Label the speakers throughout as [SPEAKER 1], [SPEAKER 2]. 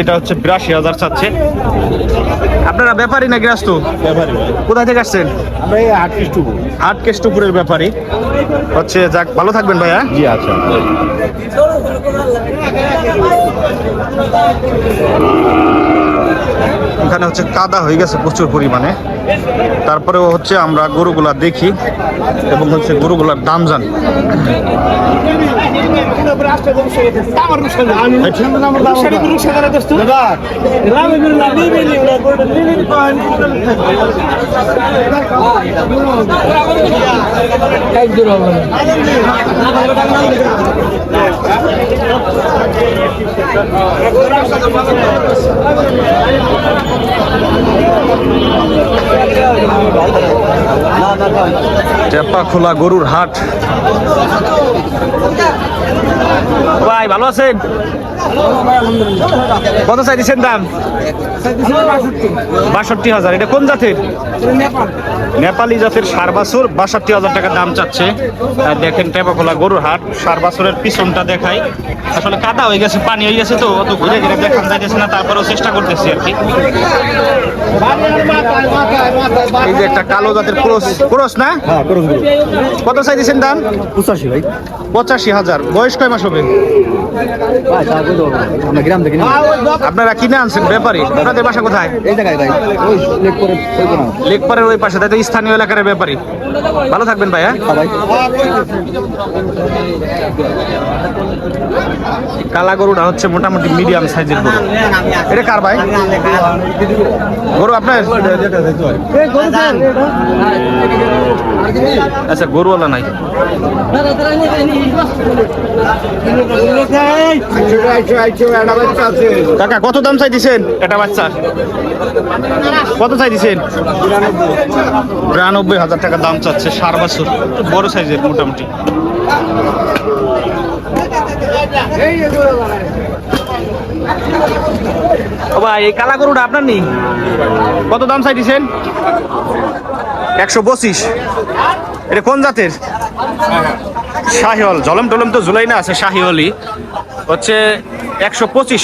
[SPEAKER 1] এটা হচ্ছে বিরাশি হাজার চাচ্ছে। আপনারা ব্যাপারী না গ্রাস
[SPEAKER 2] ব্যাপারী ভাই।
[SPEAKER 1] কোথায় থেকে আসছেন?
[SPEAKER 2] আমরা এই আট পিস
[SPEAKER 1] আট কেষ্টপুরের ব্যাপারী। হচ্ছে যাক ভালো থাকবেন ভাইয়া।
[SPEAKER 2] জি আচ্ছা।
[SPEAKER 1] এখানে হচ্ছে কাদা হয়ে গেছে প্রচুর পরিমাণে। তারপরেও হচ্ছে আমরা গরুগুলা দেখি এবং হচ্ছে গরুগুলার দাম জানি। টেপা খোলা গরুর হাট। ভাই ভালো আছেন? কত চাইছেন দাম? বাষট্টি হাজার। এটা কোন জাতের? নেপালি জাতের সার বাছুর। বাষট্টি হাজার টাকা দাম চাচ্ছে। দেখেন টেপা খোলা গরুর হাট। সার বাছুরের পিছনটা দেখাই। আসলে কাদা হয়ে গেছে পানি হয়ে গেছে তো অত ঘুরে ঘুরে দেখান যাইতেছে না তারপরেও চেষ্টা করতেছি আর কি। এই যে একটা কালো জাতের ক্রস ক্রস না?
[SPEAKER 2] হ্যাঁ
[SPEAKER 1] কত চাইছেন দাম?
[SPEAKER 2] পঁচাশি ভাই।
[SPEAKER 1] পঁচাশি হাজার। বয়স কয় মাস হবে?
[SPEAKER 2] ভাই তো আমরা গ্রাম থেকে।
[SPEAKER 1] আপনারা কিনে আনছেন? ব্যাপারী? আপনাদের বাসা কোথায়?
[SPEAKER 2] এই জায়গায় ভাই ওই লেক ওই কোনা
[SPEAKER 1] লেকপাড়ের ওই পাশে তাই তো স্থানীয় এলাকার ব্যাপারী। ভালো থাকবেন ভাইয়া
[SPEAKER 2] হ্যাঁ? ভাই।
[SPEAKER 1] কালা গরুটা হচ্ছে মোটামুটি মিডিয়াম সাইজের গরু। এটা কার ভাই? গরু আপনার? আচ্ছা গরুওয়ালা নাই। কাকা কত দাম চাই দিছেন এটা বাচ্চার কত চাই দিছেন বিরানব্বই হাজার টাকা দাম চাচ্ছে সার বছর। বড় সাইজের মোটামুটি। ও ভাই এই কালা গরুটা আপনার নেই? কত দাম চাই দিছেন একশো পঁচিশ। এটা কোন জাতের? শাহিওয়াল। জলম টলম তো জুলাই না আছে শাহিওয়ালি হচ্ছে একশো পঁচিশ।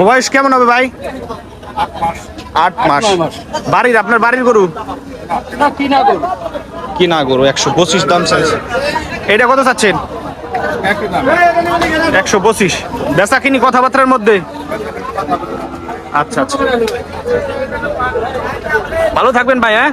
[SPEAKER 1] বয়স কেমন হবে ভাই? আট মাস। বাড়ির আপনার বাড়ির গরু? কিনা গরু। একশো পঁচিশ দাম চাইছে। এটা কত চাচ্ছেন? একশো পঁচিশ। বেচা কিনি কথাবার্তার মধ্যে? আচ্ছা আচ্ছা। ভালো থাকবেন ভাই হ্যাঁ?